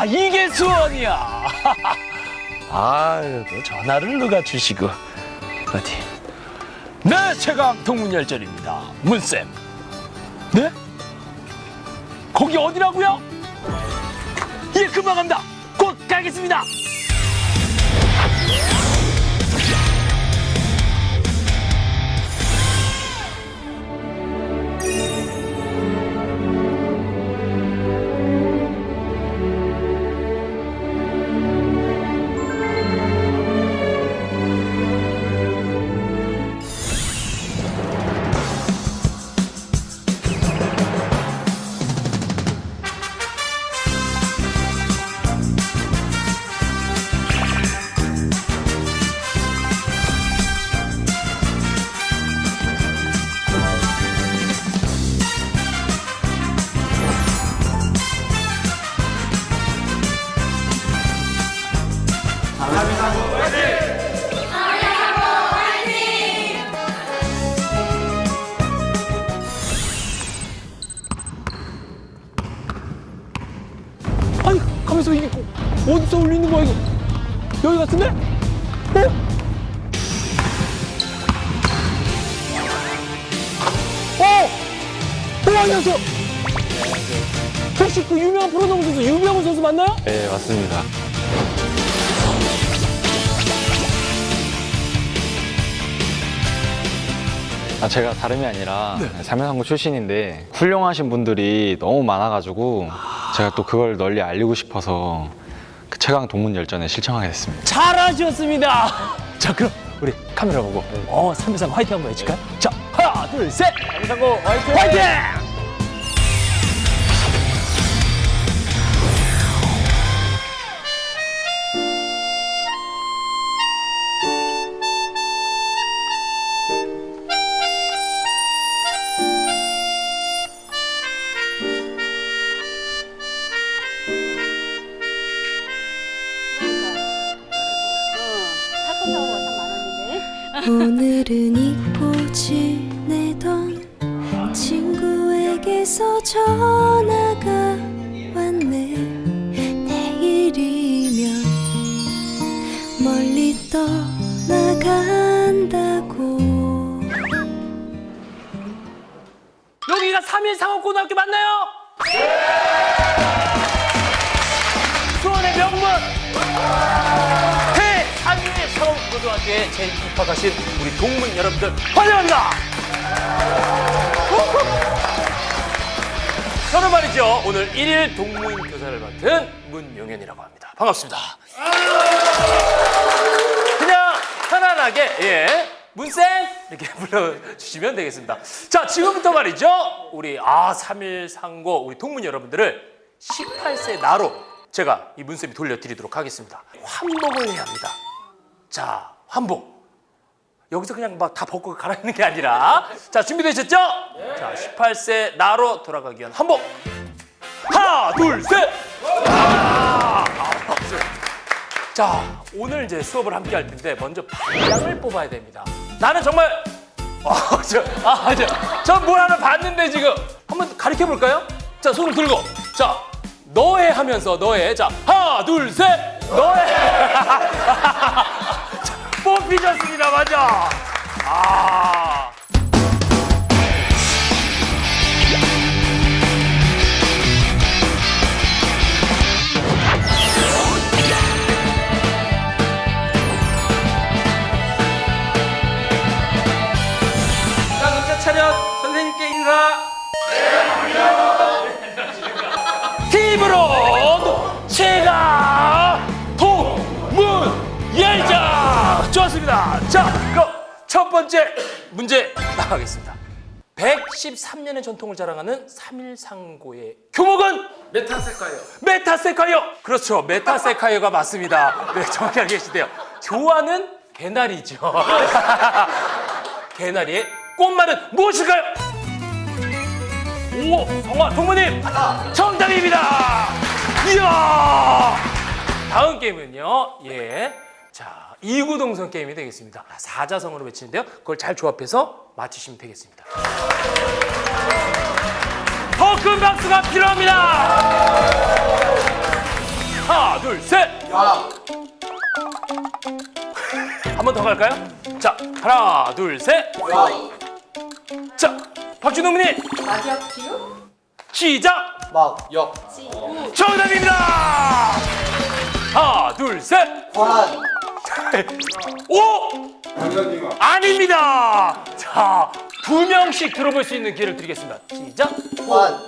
이야 이게 수원이야. 아유 또 전화를 누가 주시고 어디? 네 최강 동문열전입니다. 문쌤. 네? 거기 어디라고요? 예 금방 갑니다. 곧 가겠습니다. 가면서 이게 어디서 울리는 거야 이거? 여기 같은데? 어? 어? 어 안녕하세요. 혹시 그 유명한 프로농구 선수 유병훈 선수 맞나요? 네, 맞습니다. 아, 제가 다름이 아니라 삼연상고 출신인데 훌륭하신 분들이 너무 많아가지고 제가 또 그걸 널리 알리고 싶어서 그 최강 동문 열전에 실청하게 됐습니다. 잘하셨습니다. 자 그럼 우리 카메라 보고 어 3대3 화이팅 한번 해줄까요? 자 하나 둘 셋. 3대3 화이팅! 화이팅! 떠나간다고 여기가 3일 상업고등학교 맞나요? 수원의 명문 해 3일 상업고등학교에 재 입학하신 우리 동문 여러분들 환영합니다. 저는 말이죠 오늘 1일 동문 교사를 맡은 문용현이라고 합니다. 반갑습니다. 그냥 편안하게 예 문쌤 이렇게 불러주시면 되겠습니다. 자 지금부터 말이죠 우리 아 3일 상고 우리 동문 여러분들을 18세 나로 제가 이 문쌤이 돌려드리도록 하겠습니다. 환복을 해야 합니다. 자 환복 여기서 그냥 막 다 벗고 갈아입는 게 아니라 자 준비되셨죠? 자 18세 나로 돌아가기 위한 환복 하나 둘셋 자, 오늘 이제 수업을 함께 할 텐데 먼저 반장을 뽑아야 됩니다. 나는 정말 어, 저, 아, 저, 전뭘 하나 봤는데 지금 한번 가르쳐 볼까요? 자, 손을 들고 자, 너해 하면서 너해 자, 하나, 둘, 셋, 너해. 자, 뽑히셨습니다, 맞아. 아. 번째 문제 나가겠습니다. 113년의 전통을 자랑하는 3일상고의 교목은 메타세카요. 메타세카이어. 그렇죠, 메타세카이어가 맞습니다. 네, 정확히 알고 계시대요. 좋아하는 개나리죠. 개나리의 꽃말은 무엇일까요? 오, 성화 동무님 정답입니다. 이야. 다음 게임은요. 예. 자, 이구동성 게임이 되겠습니다. 사자성어로 외치는데요. 그걸 잘 조합해서 맞히시면 되겠습니다. 더 큰 박수가 필요합니다. 하나, 둘, 셋. 한 번 더 갈까요? 자, 하나, 둘, 셋. 자, 박준호님 마지막 지우? 시작. 막, 역, 정답입니다. 하나, 둘, 셋. 관, 오! 아닙니다. 자, 두 명씩 들어볼 수 있는 기회를 드리겠습니다. 시작. 관,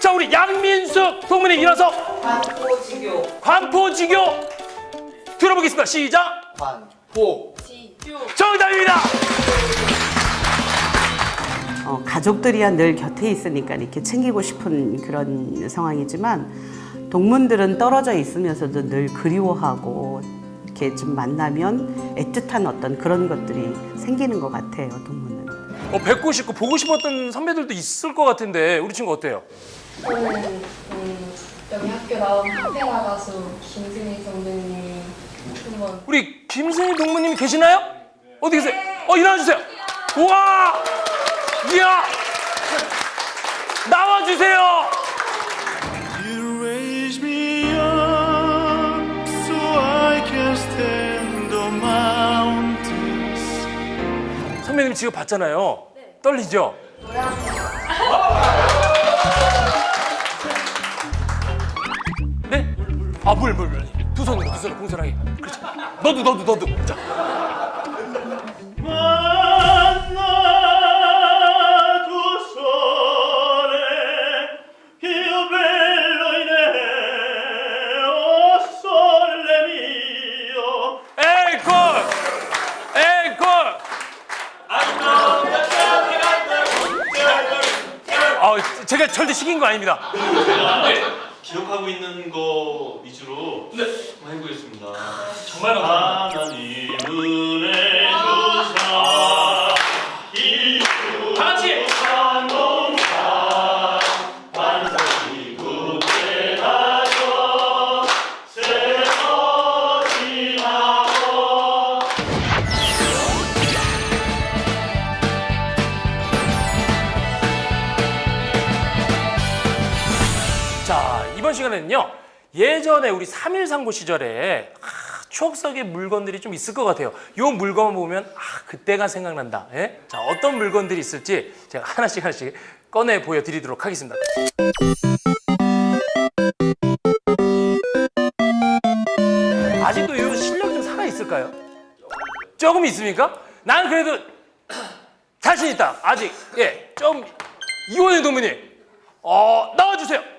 자, 우리 양민숙 동문이 일어서 관포지교 관포지교 들어보겠습니다. 시작. 관, 포, 지유. 정답입니다. 어, 가족들이야 늘 곁에 있으니까 이렇게 챙기고 싶은 그런 상황이지만 동문들은 떨어져 있으면서도 늘 그리워하고 이렇게 좀 만나면 애틋한 어떤 그런 것들이 생기는 것 같아요 동문은. 어, 뵙고 싶고 보고 싶었던 선배들도 있을 것 같은데 우리 친구 어때요? 저는 음, 여기 학교 나온 카페라 가수 김승희 선배님 한번 우리 김승희 동무님이 계시나요? 어디 계세요? 어 일어나 주세요. 우와, 이야, 나와 주세요. 선배님 지금 봤잖아요. 떨리죠? 네? 아, 물, 물, 물. 두 손으로, 두 손으로 공손하게. 그렇지. 너도, 너도, 너도. 자. 제가 절대 시킨 거 아닙니다. 기억하고 있는 거 위주로 한번 해보겠습니다. 정말 하나님 은 예전에 우리 3.1 상고 시절에 아, 추억 속의 물건들이 좀 있을 것 같아요. 요 물건 보면 아, 그때가 생각난다. 예? 자, 어떤 물건들이 있을지 제가 하나씩 하나씩 꺼내 보여드리도록 하겠습니다. 아직도 이 실력이 좀 살아 있을까요? 조금 있습니까? 나는 그래도 자신 있다. 아직 예, 좀 이원희 도민이 어 나와주세요.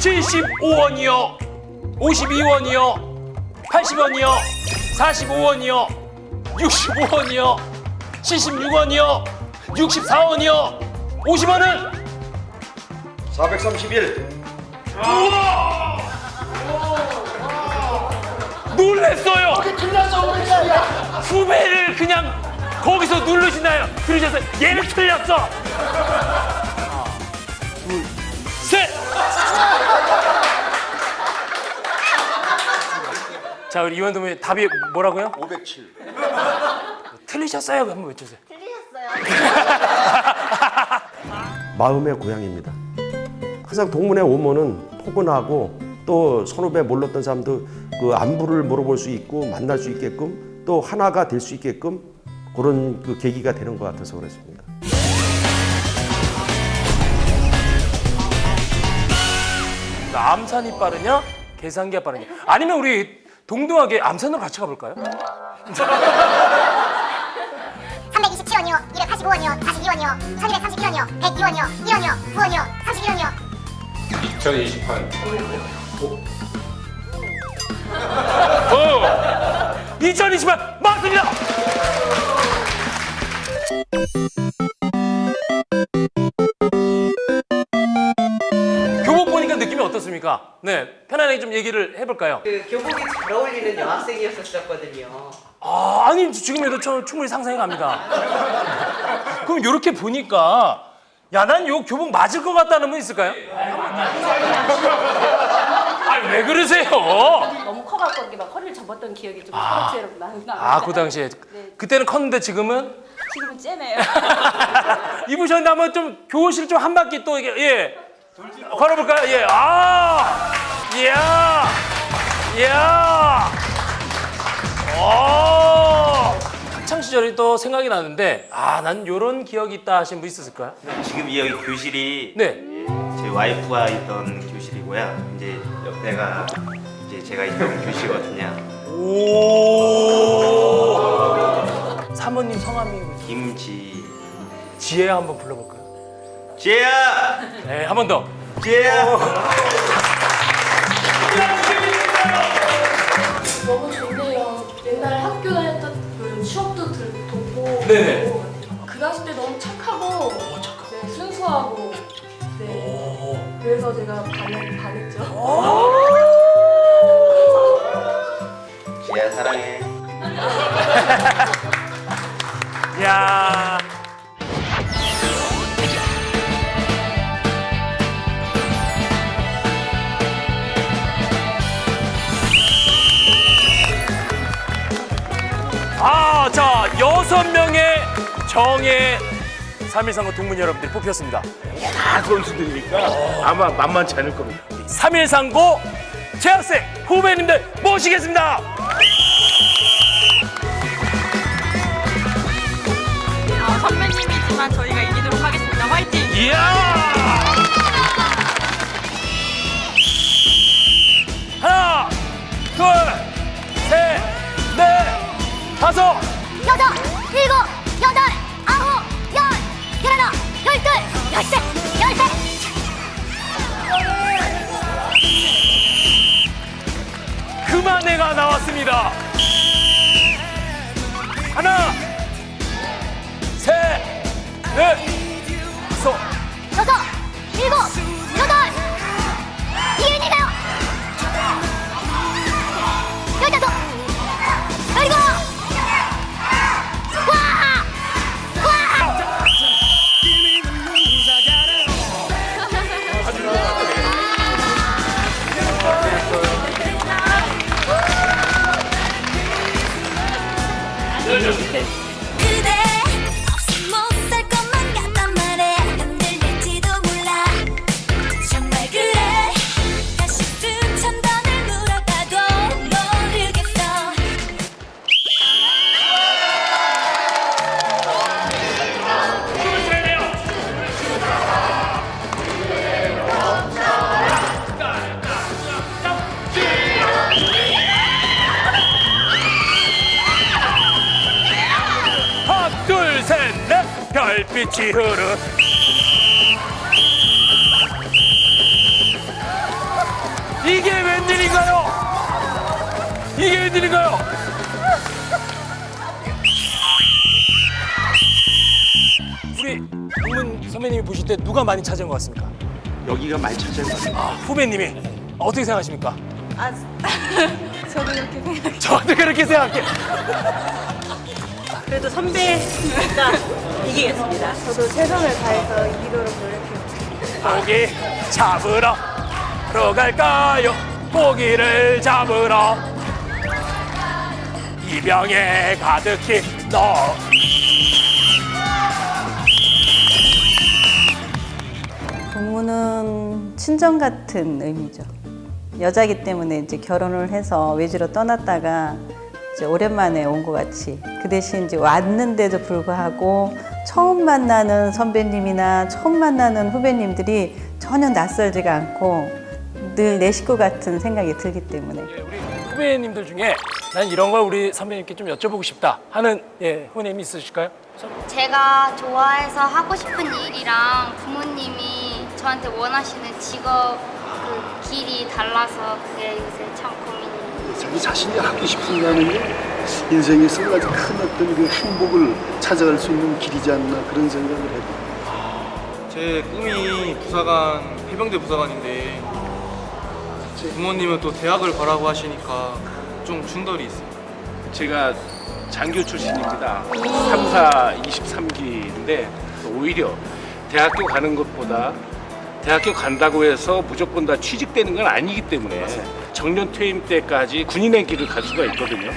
75원이요, 52원이요, 80원이요, 45원이요, 65원이요, 76원이요, 64원이요, 50원은 431, 놀랬어요. 후배를 그냥 거기서 누르시나요? 그러셔서 얘를 틀렸어. 하나, 둘, 셋. 자 우리 이원 도민 답이 뭐라고요? 507, 틀리셨어요? 한번 외쳐주세요. 마음의 고향입니다. 항상 동문회 오면은 포근하고 또 선후배 몰랐던 사람도 그 안부를 물어볼 수 있고 만날 수 있게끔 또 하나가 될 수 있게끔 그런 그 계기가 되는 것 같아서 그렇습니다. 암산이 빠르냐? 계산기가 빠르냐? 아니면 우리 동등하게 암산으로 같이 가볼까요? 327원이요, 285원이요, 42원이요, 1231원이요, 102원이요, 1원이요, 9원이요, 31원이요. 2028, 어! 2028 맞습니다. 교복 보니까 느낌이 어떻습니까? 네, 편안하게 좀 얘기를 해볼까요? 그 교복이 잘 어울리는 여학생이었었거든요. 아, 아니 지금에도 저 충분히 상상이 갑니다. 그럼 이렇게 보니까 야, 난 요 교복 맞을 것 같다는 분 있을까요? 아, 왜 그러세요? 너무 커갖고 이렇게 막 허리를 접었던 기억이 좀 새록새록 나는 아, 그 당시에 그때는 컸는데 지금은 지금은 째네요. 입으셨는데 한번 좀 교실 좀 한 바퀴 또 이게 예 걸어볼까요? 예, 아, 이야, 이야, 오, 학창 시절이 또 생각이 나는데 아, 난 요런 기억이 있다 하신 분 있었을까요? 지금 이 여기 교실이 네, 제 와이프가 있던 교실이고요. 이제 옆에가 이제 제가 있던 교실이거든요. 오, 사모님 성함이 김지. 지혜 한번 불러 볼까요? 지혜야! 네, 한 번 더. 지혜야! 너무 좋네요. 옛날 학교 다녔던 그 추억도 들, 돋고 네네. 그 당시 때 너무 착하고 네, 순수하고 네. 그래서 제가 반했, 반했죠. 지혜야 사랑해. 야. 여섯 명의 정의 3.139 동문 여러분들이 뽑혔습니다. 다 선수들이니까 아마 만만치 않을 겁니다. 3.139 재학생 후배님들 모시겠습니다. 선배님이지만 저희가 이기도록 하겠습니다. 화이팅! 이야! 여덟, 일곱, 여덟, 아홉, 열, 열하나, 열둘, 열셋, 열셋. 그만해가 나왔습니다. 빛이 흐르. 이게 웬일인가요? 이게 웬일인가요? 우리 동문 선배님이 보실 때 누가 많이 찾은 것 같습니까? 여기가 많이 찾아요. 아, 후배님이 어떻게 생각하십니까? 아, 저도 그렇게 생각해요. 저도 그렇게 생각해요. 그래도 선배니까 이기겠습니다. 저도 최선을 다해서 이기도록 노력해요. 고기 잡으러 로 갈까요? 고기를 잡으러 이 병에 가득히 넣어 동무는 친정 같은 의미죠. 여자기 때문에 이제 결혼을 해서 외지로 떠났다가 이제 오랜만에 온 것 같이 그 대신 이제 왔는데도 불구하고 처음 만나는 선배님이나 처음 만나는 후배님들이 전혀 낯설지가 않고 늘 내 식구 같은 생각이 들기 때문에 우리 후배님들 중에 난 이런 걸 우리 선배님께 좀 여쭤보고 싶다 하는 예, 후배님 있으실까요? 제가 좋아해서 하고 싶은 일이랑 부모님이 저한테 원하시는 직업 그 길이 달라서 그게 요새 참. 자기 자신이 하고 싶은다는 게 인생에서 아주 큰 어떤 그 행복을 찾아갈 수 있는 길이지 않나 그런 생각을 해요. 제 꿈이 부사관 해병대 부사관인데 부모님은 또 대학을 가라고 하시니까 좀 충돌이 있어요. 제가 장교 출신입니다. 3사 23기인데 오히려 대학교 가는 것보다 대학교 간다고 해서 무조건 다 취직되는 건 아니기 때문에 정년 퇴임 때까지 군인의 길을 갈 수가 있거든요.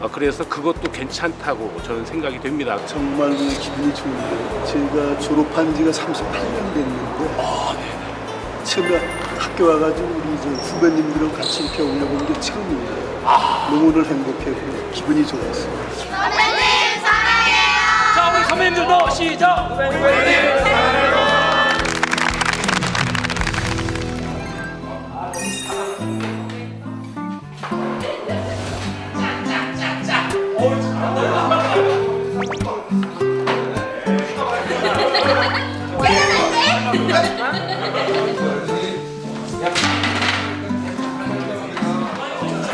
어, 그래서 그것도 괜찮다고 저는 생각이 됩니다. 정말 기분이 좋은데 제가 졸업한 지가 38년 됐는데 처음에 학교 와가지고 우리 저 후배님들하고 같이 이렇게 올려본 게 처음이에요. 너무 오늘 행복했고 기분이 좋았어요. 자, 우리 선배님들도 시작.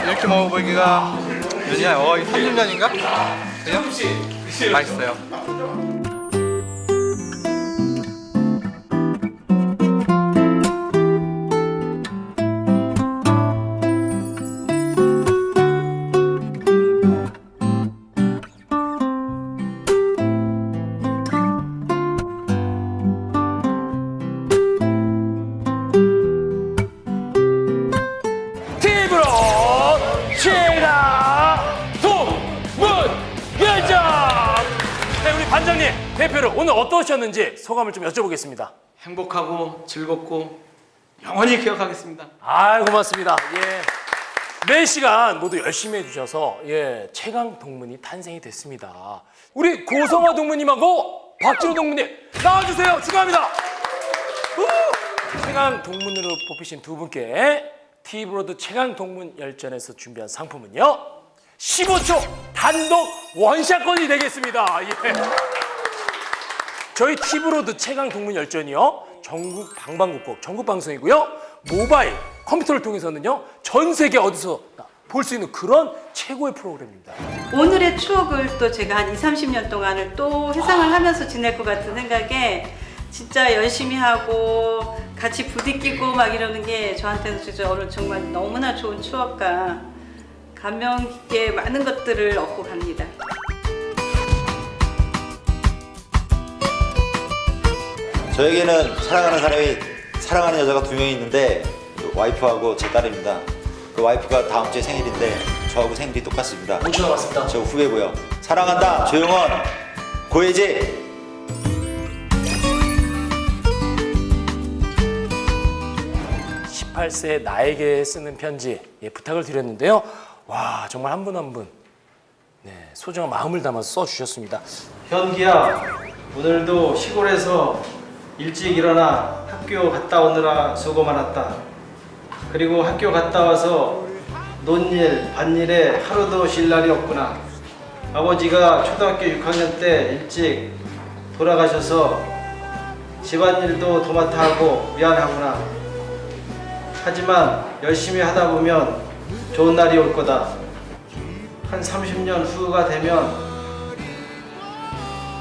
이렇게 먹어보기가 몇이야? 어, 30년인가? 그냥? 맛있어요. 어떠셨는지 소감을 좀 여쭤보겠습니다. 행복하고 즐겁고 영원히 기억하겠습니다. 아, 고맙습니다. 예. 매 시간 모두 열심히 해주셔서 예 최강 동문이 탄생이 됐습니다. 우리 고성화 동문님하고 박진호 동문님 나와주세요. 축하합니다. 우! 최강 동문으로 뽑히신 두 분께 티브로드 최강 동문 열전에서 준비한 상품은요 15초 단독 원샷권이 되겠습니다. 예. 저희 티브로드 최강 동문 열전이요 전국 방방곡곡 전국 방송이고요 모바일 컴퓨터를 통해서는요 전 세계 어디서 볼 수 있는 그런 최고의 프로그램입니다. 오늘의 추억을 또 제가 한 2, 30년 동안을 또 회상을 하면서 지낼 것 같은 생각에 진짜 열심히 하고 같이 부딪히고 막 이러는 게 저한테는 진짜 오늘 정말 너무나 좋은 추억과 감명 깊게 많은 것들을 얻고 갑니다. 저에게는 사랑하는 사람이 사랑하는 여자가 두 명이 있는데 그 와이프하고 제 딸입니다. 그 와이프가 다음 주에 생일인데 저하고 생일이 똑같습니다. 먼저 나왔습니다. 저 후배고요. 사랑한다 조영원 고혜지 18세 나에게 쓰는 편지 예, 부탁을 드렸는데요. 와 정말 한 분 한 분 네, 소중한 마음을 담아서 써주셨습니다. 현기야, 오늘도 시골에서 일찍 일어나 학교 갔다 오느라 수고 많았다. 그리고 학교 갔다 와서 논일, 밭일에 하루도 쉴 날이 없구나. 아버지가 초등학교 6학년 때 일찍 돌아가셔서 집안일도 도맡아 하고 미안하구나. 하지만 열심히 하다 보면 좋은 날이 올 거다. 한 30년 후가 되면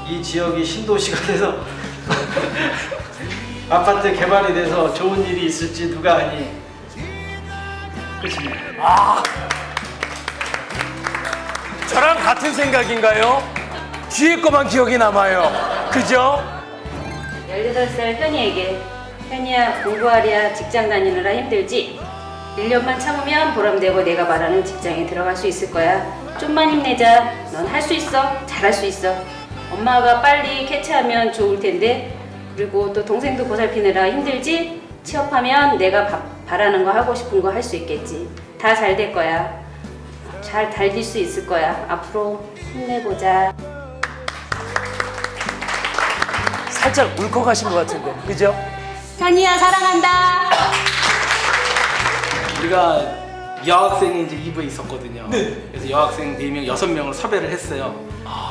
이 지역이 신도시가 돼서 아파트 개발이 돼서 좋은 일이 있을지 누가 아니. 끝입니다. 아 저랑 같은 생각인가요? 뒤에 거만 기억이 남아요. 그죠? 18살 현이에게 현이야 공부하랴 직장 다니느라 힘들지? 1년만 참으면 보람되고 내가 말하는 직장에 들어갈 수 있을 거야 좀만 힘내자 넌 할 수 있어 잘할 수 있어 엄마가 빨리 캐치하면 좋을 텐데 그리고 또 동생도 보살피느라 힘들지? 취업하면 내가 바, 바라는 거 하고 싶은 거 할 수 있겠지 다 잘 될 거야 잘 달릴 수 있을 거야 앞으로 힘내보자 살짝 울컥하신 것 같은데 그죠? 현이야 사랑한다 우리가 여학생이 이제 2부에 있었거든요. 그래서 여학생 4명, 6명을 섭외를 했어요.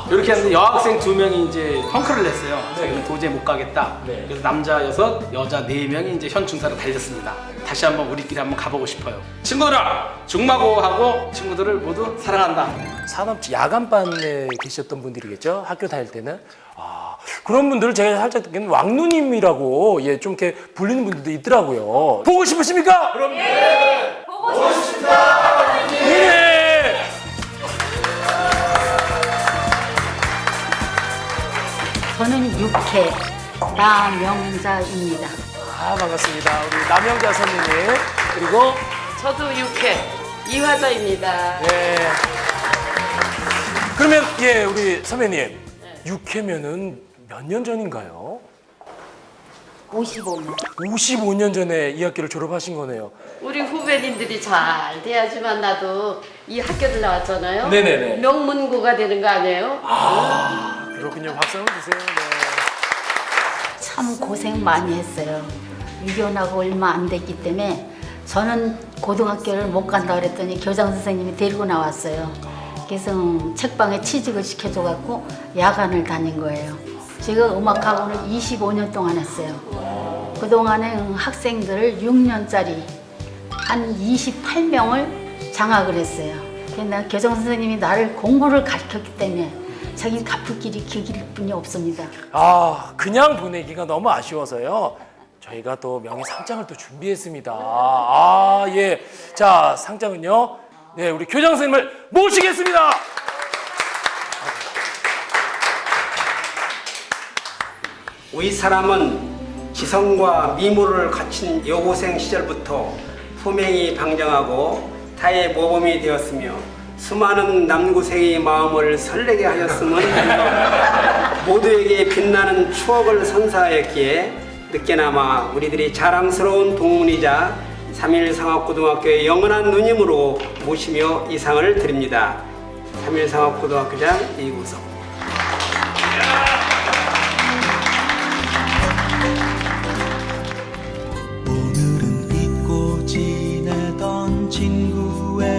이렇게 하는데 여학생 2명이 이제 펑크를 냈어요. 자기는 도저히 못 가겠다. 그래서 남자 6, 여자 4명이 이제 현충사로 달렸습니다. 다시 한번 우리끼리 한번 가보고 싶어요. 친구들아! 중마고하고 친구들을 모두 사랑한다. 산업지 야간반에 계셨던 분들이겠죠? 학교 다닐 때는. 아, 그런 분들을 제가 살짝 듣기는 왕누님이라고 예, 좀 이렇게 불리는 분들도 있더라고요. 보고 싶으십니까? 그럼 네. 보고 싶습니다. 저는 육회 나명자입니다. 아, 반갑습니다. 우리 남영자 선생님. 그리고 저도 육회 이화자입니다. 예. 그러면 예 우리 선배님 육회면은 몇 년 전인가요? 55년. 55년 전에 이 학교를 졸업하신 거네요. 우리 후배님들이 잘 돼야지만 나도 이 학교들 나왔잖아요. 네네네. 명문고가 되는 거 아니에요? 아 그렇군요. 박수 한번 주세요. 네. 참 고생 많이 했어요. 이혼하고 얼마 안 됐기 때문에 저는 고등학교를 못 간다 그랬더니 교장 선생님이 데리고 나왔어요. 그래서 책방에 취직을 시켜줘갖고 야간을 다닌 거예요. 제가 음악학원을 25년 동안 했어요. 그동안에 학생들을 6년짜리 한 28명을 장학을 했어요. 그러나 교장 선생님이 나를 공부를 가르쳤기 때문에 자기 갚을 길이 그 길뿐이 없습니다. 아 그냥 보내기가 너무 아쉬워서요. 저희가 또 명예 상장을 또 준비했습니다. 아 예. 자 상장은요. 네 우리 교장 선생님을 모시겠습니다. 우리 사람은 지성과 미모를 갖춘 여고생 시절부터 소명이 방정하고 타의 모범이 되었으며 수많은 남고생의 마음을 설레게 하였음은 모두에게 빛나는 추억을 선사하였기에 늦게나마 우리들이 자랑스러운 동문이자 3일상학고등학교의 영원한 누님으로 모시며 이 상을 드립니다. 3일상학고등학교장 이구석 잊고 지내던 친구에게서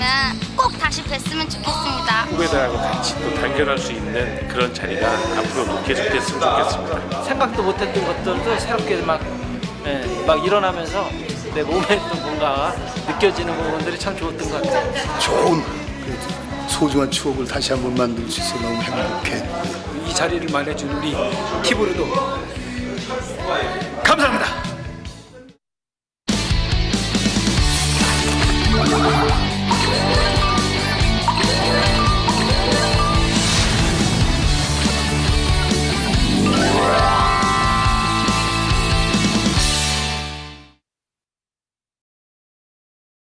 되면 꼭 다시 뵀으면 좋겠습니다. 후배들하고 같이 또 단결할 수 있는 그런 자리가 앞으로 계속됐으면 좋겠습니다. 생각도 못했던 것들도 새롭게 막, 예, 막 일어나면서 내 몸에 또 뭔가 느껴지는 부분들이 참 좋았던 것 같아요. 좋은 그 소중한 추억을 다시 한번 만들 수 있어 너무 행복해. 이 자리를 마련해준 우리 티브로도